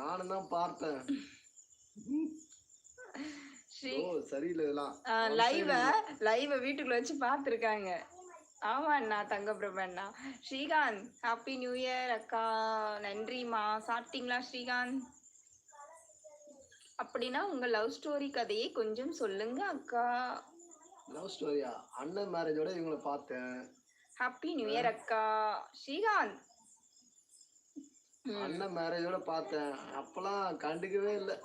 நானும் தான் பார்த்தேன். லைவ லைவ வீட்டுக்குள்ள வச்சு பார்த்துருக்காங்க. ஆமா அண்ணா தங்கப்பிரபு அண்ணா. ஸ்ரீகாந்த் ஹாப்பி நியூ இயர் அக்கா. நன்றிம்மா சாப்பிட்டீங்களா ஸ்ரீகாந்த்? அப்படின்னா உங்க லவ் ஸ்டோரி கதையை கொஞ்சம் சொல்லுங்க அக்கா. லவ் ஸ்டோரியா அண்ணன் மேரேஜோட இவங்களை பார்த்தேன். ஹாப்பி நியூ இயர் அக்கா. ஸ்ரீகாந்த் அண்ணன் மேரேஜோட பார்த்தேன். அப்பெல்லாம் கண்டுக்கவே இல்லை.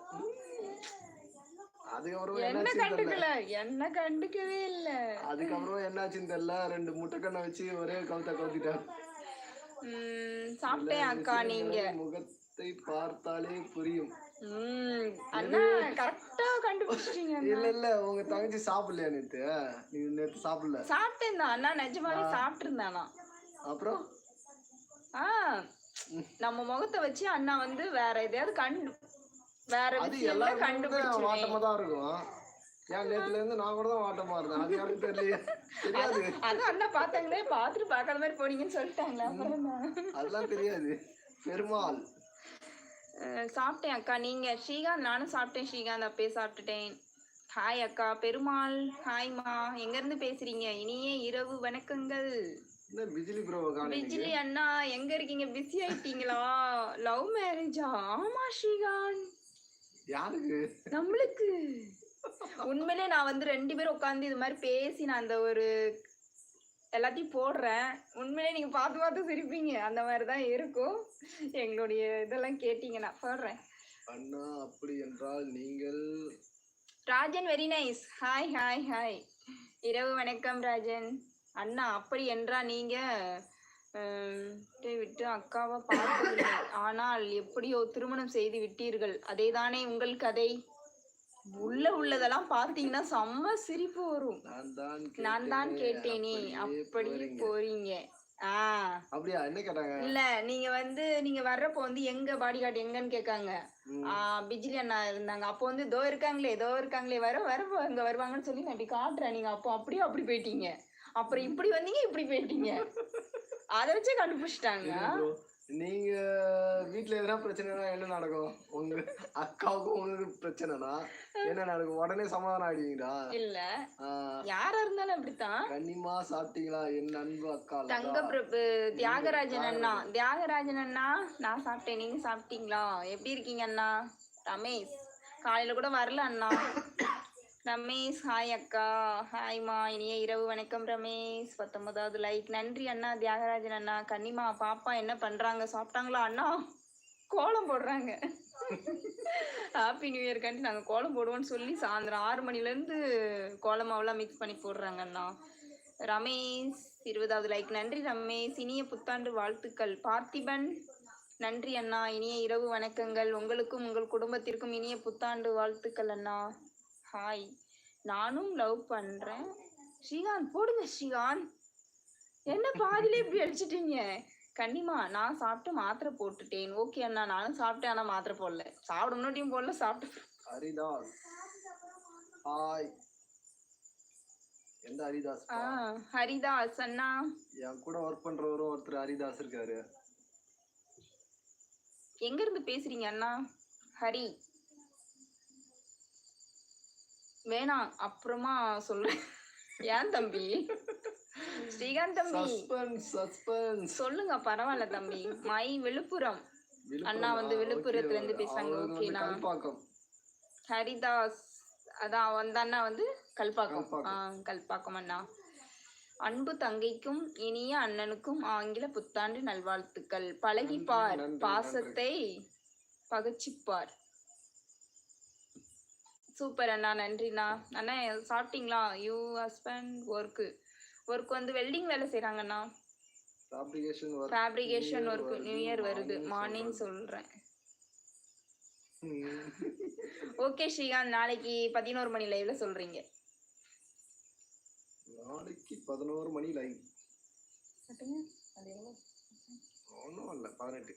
அதுக்கப்புறம் என்ன கண்டுக்கல? என்ன கண்டுக்கவே இல்ல. அதுக்கப்புறம் என்னாச்சுன்னு தெரியல. ரெண்டு முட்டைக்கண்ணை வச்சு ஒரே கவுத்த கவுத்திட்டான். சாப்பிட்டேன் அக்கா நீங்க. முகத்தை பார்த்தாலே புரியும். இல்ல இல்ல உங்க தங்கச்சி சாப்பிடலையா நேத்து? நீ நேத்து சாப்பிடல. சாப்பிட்டேன் அண்ணா நிஜமாவே சாப்பிட்டு இருந்தானா அப்புறம்? ஆ. நம்ம முகத்தை வச்சு அண்ணா வந்து வேற எதையாவது கண்டு வேற எல்லாருக்கும் கண்டுபிடிச்சிருவேன் இருக்கும். ஏன் நேத்துல இருந்து நான் கூட தான் வாட்டமா இருந்தேன். அது யாருக்கு தெரியலையே. தெரியாது. அதான் அண்ணா பார்த்தாங்களே பார்த்துட்டு பார்க்காத மாதிரி போனீங்கன்னு சொல்லிட்டாங்களே. அதெல்லாம் தெரியாது. பெருமாள். சாப்பிட்டேன் அக்கா. நீங்க ஸ்ரீகாந்த் நானும் சாப்பிட்டேன் ஸ்ரீகாந்த். அப்பயே சாப்பிட்டுட்டேன். ஹாய் அக்கா. பெருமாள் ஹாய்மா. எங்க இருந்து பேசுறீங்க? இனிய இரவு வணக்கங்கள். என்ன பிஜிலி ப்ரோ பிஜிலி அண்ணா எங்க இருக்கீங்க? பிஸி ஆயிட்டீங்களா? லவ் மேரேஜா ஆமா ஸ்ரீகாந்த். யாருக்கு? நம்மளுக்கு. உண்மையிலே நான் வந்து ரெண்டு பேரும் உட்காந்து இது மாதிரி பேசி நான் அந்த ஒரு எல்லாத்தையும் போடுறேன். உண்மையிலே நீங்க பார்த்து பார்த்து சிரிப்பீங்க. அந்த மாதிரி தான் இருக்கும். எங்களுடைய இதெல்லாம் கேட்டீங்க நான் போடுறேன். அண்ணா அப்படி என்றால் நீங்கள்? Rajan very nice hi hi hi இரவு வணக்கம் ராஜன். அண்ணா அப்படி என்றா நீங்க விட்டு அக்காவை பார்த்ததில்லை ஆனால் எப்படியோ திருமணம் செய்து விட்டீர்கள். அதேதானே உங்கள் கதை? உள்ள உள்ளதெல்லாம் பார்த்தீங்கன்னா செம்ம சிரிப்பு வரும். நான் தான் கேட்டேனே. அப்படியே போறீங்க. இல்ல நீங்க வந்து நீங்க வர்றப்போ வந்து எங்க பாடி கார்டு எங்கன்னு. ஆ, பிஜிலி அண்ணா இருந்தாங்க. அப்போ வந்து இதோ இருக்காங்களே இதோ இருக்காங்களே வர வர இங்க வருவாங்கன்னு சொல்லி நான் இப்படி காட்டுறேன். நீங்க அப்போ அப்படியே அப்படி போயிட்டீங்க. அப்புறம் இப்படி வந்தீங்க இப்படி போயிட்டீங்க. அதை வச்சு கண்டுபிடிச்சிட்டாங்க. நீங்க வீட்ல எதனா பிரச்சனைனா என்ன நடக்கும்? உங்க அக்காவுக்கும் உங்களுக்கு பிரச்சனைனா என்ன நடக்கும்? உடனே சமாதானம் ஆயிடுவீங்களா? இல்ல. யாரா இருந்தாலும் அப்படித்தான். கன்னிமா சாப்பிட்டீங்களா? என் அன்பு அக்கா. தங்க பிரபு தியாகராஜன் அண்ணா. தியாகராஜன் அண்ணா நான் சாப்பிட்டேன். நீங்க சாப்பிட்டீங்களா? எப்படி இருக்கீங்க அண்ணா? ரமேஷ் காலையில கூட வரல அண்ணா. ரமேஷ் ஹாய் அக்கா. ஹாய்மா இனிய இரவு வணக்கம் ரமேஷ். பத்தொன்பதாவது லைக் நன்றி அண்ணா தியாகராஜன் அண்ணா. கன்னிமா பாப்பா என்ன பண்றாங்க? சாப்பிட்டாங்களா அண்ணா? கோலம் போடுறாங்க. ஹாப்பி நியூ இயர்க்காண்டி நாங்கள் கோலம் போடுவோம்னு சொல்லி சாயந்தரம் ஆறு மணிலேருந்து கோலம் மாவுலாம் மிக்ஸ் பண்ணி போடுறாங்க அண்ணா. ரமேஷ் இருபதாவது லைக் நன்றி ரமேஷ். இனிய புத்தாண்டு வாழ்த்துக்கள். பார்த்திபன் நன்றி அண்ணா. இனிய இரவு வணக்கங்கள். உங்களுக்கும் உங்கள் குடும்பத்திற்கும் இனிய புத்தாண்டு வாழ்த்துக்கள் அண்ணா. ஹாய் நானும் லவ் பண்றேன். ஸ்ரீகாந்த் போடுங்க ஸ்ரீகாந்த். என்ன பாதியிலே இப்படி அடிச்சிட்டீங்க? கண்டிமா நான் சாப்பிட்டு மாத்திரை போட்டுட்டேன். ஓகே அண்ணா நானும் சாப்பிட்டேன் ஆனா மாத்திரை போடல. சாப்பிட முன்னாடியும் போடல சாப்பிட்டு ஹரிதாஸ். ஹாய் எந்த ஹரிதாஸ் ஆ ஹரிதாஸ் அண்ணா. என் கூட ஒர்க் பண்றவரும் ஒருத்தர் ஹரிதாஸ் இருக்காரு. எங்க இருந்து பேசுறீங்க அண்ணா? ஹரி. வேணாம் அப்புறமா சொல்றேன். ஏன் தம்பி? ஸ்ரீகாந்த் தம்பி. சொல்லுங்க பரவாயில்ல தம்பி. மை விழுப்புரம். அண்ணா வந்து விழுப்புரத்துல இருந்து பேசுறாங்க, ஓகேண்ணா. ஹரிதாஸ் அதான் அந்த அண்ணா வந்து கல்பாக்கம். கல்பாக்கம். அண்ணா. அன்பு தங்கைக்கும் இனிய அண்ணனுக்கும் ஆங்கில புத்தாண்டு நல்வாழ்த்துக்கள். பழகிப்பார். பாசத்தை பகச்சிப்பார் சூப்பர் அண்ணா நன்றிண்ணா. அண்ணா சாப்பிட்டீங்களா? யூ ஹஸ்பண்ட் ஒர்க்கு ஒர்க் வந்து வெல்டிங் வேலை செய்கிறாங்கண்ணா ஃபேப்ரிகேஷன் ஒர்க் நியூ இயர் வருது. மார்னிங் சொல்கிறேன் ஓகே ஸ்ரீகாந்த். நாளைக்கு பதினோரு மணி லைவ்ல சொல்றீங்க. நாளைக்கு பதினோரு மணி லைவ் ஒன்றும் இல்லை பதினெட்டு.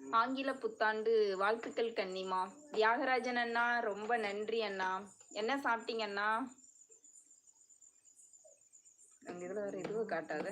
ஆங்கில புத்தாண்டு வாழ்த்துக்கள் கன்னிமா. தியாகராஜன் அண்ணா ரொம்ப நன்றி அண்ணா. என்ன சாப்பிட்டீங்க அண்ணா? அங்க இதுல வேற எதுவும் காட்டாத.